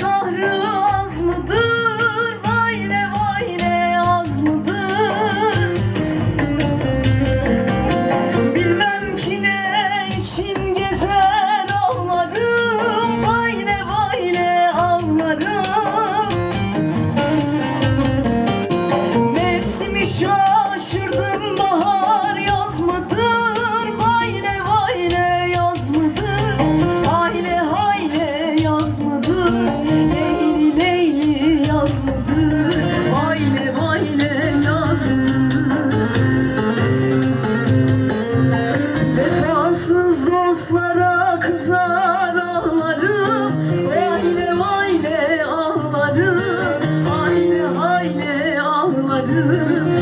Kahrı az mıdır? Vay ne vay ne az mıdır? Bilmem ki ne için gezer ağlarım Vay ne vay ne ağlarım Mevsimi şaşırdım bahar yaz mıdır? Vayle vayle yazın Vefasız dostlara kızar ağlarım Vayle vayle ağlarım Hayne hayne ağlarım